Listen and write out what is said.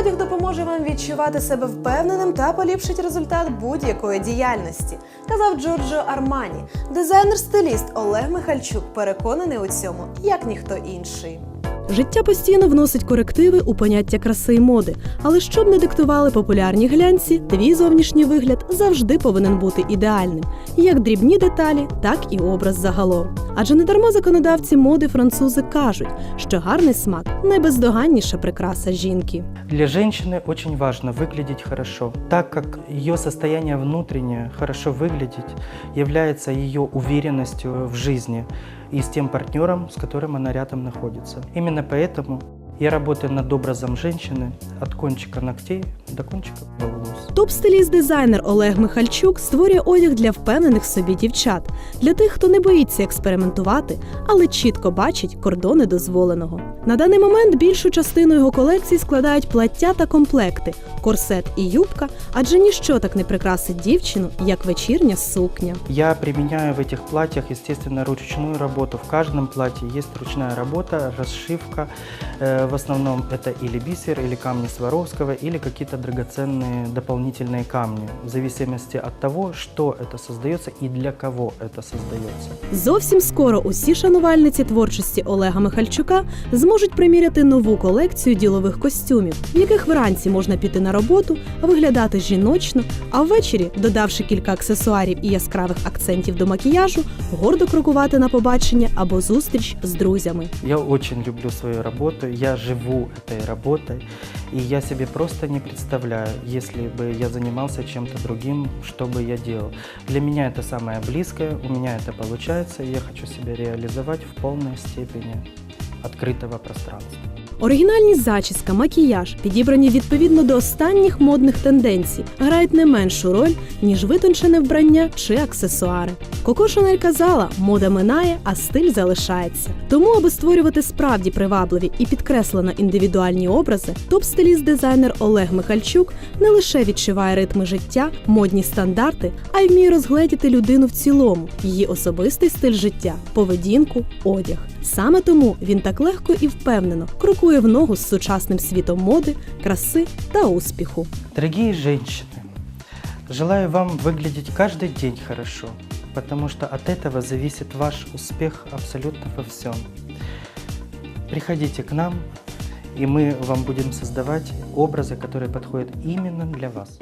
одяг допоможе вам відчувати себе впевненим та поліпшить результат будь-якої діяльності, казав Джорджо Армані. Дизайнер-стиліст Олег Михальчук переконаний у цьому, як ніхто інший. Життя постійно вносить корективи у поняття краси і моди, але щоб не диктували популярні глянці, твій зовнішній вигляд завжди повинен бути ідеальним, як дрібні деталі, так і образ загалом. Адже недарма законодавці моди французи кажуть, що гарний смак найбездоганніша прикраса жінки. Для женщины очень важно выглядеть хорошо, так как ее состояние внутреннее, хорошо выглядеть, является ее уверенностью в жизни и с тем партнером, с которым она рядом находится. Именно поэтому я работаю над образом женщины от кончика ногтей до кончика волос. Топ-стиліст-дизайнер Олег Михальчук створює одяг для впевнених в собі дівчат, для тих, хто не боїться експериментувати, але чітко бачить кордони дозволеного. На даний момент більшу частину його колекції складають плаття та комплекти, корсет і юбка, адже ніщо так не прикрасить дівчину, як вечірня сукня. Я применяю в этих платьях, естественно, ручную работу. В каждом платье есть ручная работа, расшивка Э, В основном это или бисер, или камни Сваровского, или какие-то драгоценные дополнительные камни, в зависимости от того, что это создается и для кого это создается. Зовсім скоро усі шанувальниці творчості Олега Михальчука зможуть приміряти нову колекцію ділових костюмів, в яких вранці можна піти на роботу, виглядати жіночно, а ввечері, додавши кілька аксесуарів і яскравих акцентів до макіяжу, гордо крокувати на побачення або зустріч з друзями. Я очень люблю свою работу, я живу этой работой, и я себе просто не представляю, если бы я занимался чем-то другим, что бы я делал. Для меня это самое близкое, у меня это получается, и я хочу себя реализовать в полной степени открытого пространства. Оригінальність зачіска, макіяж, підібрані відповідно до останніх модних тенденцій, грають не меншу роль, ніж витончене вбрання чи аксесуари. Коко Шанель казала, мода минає, а стиль залишається. Тому, аби створювати справді привабливі і підкреслено індивідуальні образи, топ-стиліст-дизайнер Олег Михальчук не лише відчуває ритми життя, модні стандарти, а й вміє розгледіти людину в цілому, її особистий стиль життя, поведінку, одяг. Саме тому він так легко і впевнено крокує в ногу з сучасним світом моди, краси та успіху. Дорогие женщины, желаю вам выглядеть каждый день хорошо, потому что от этого зависит ваш успех абсолютно во всем. Приходите к нам, и мы вам будем создавать образы, которые подходят именно для вас.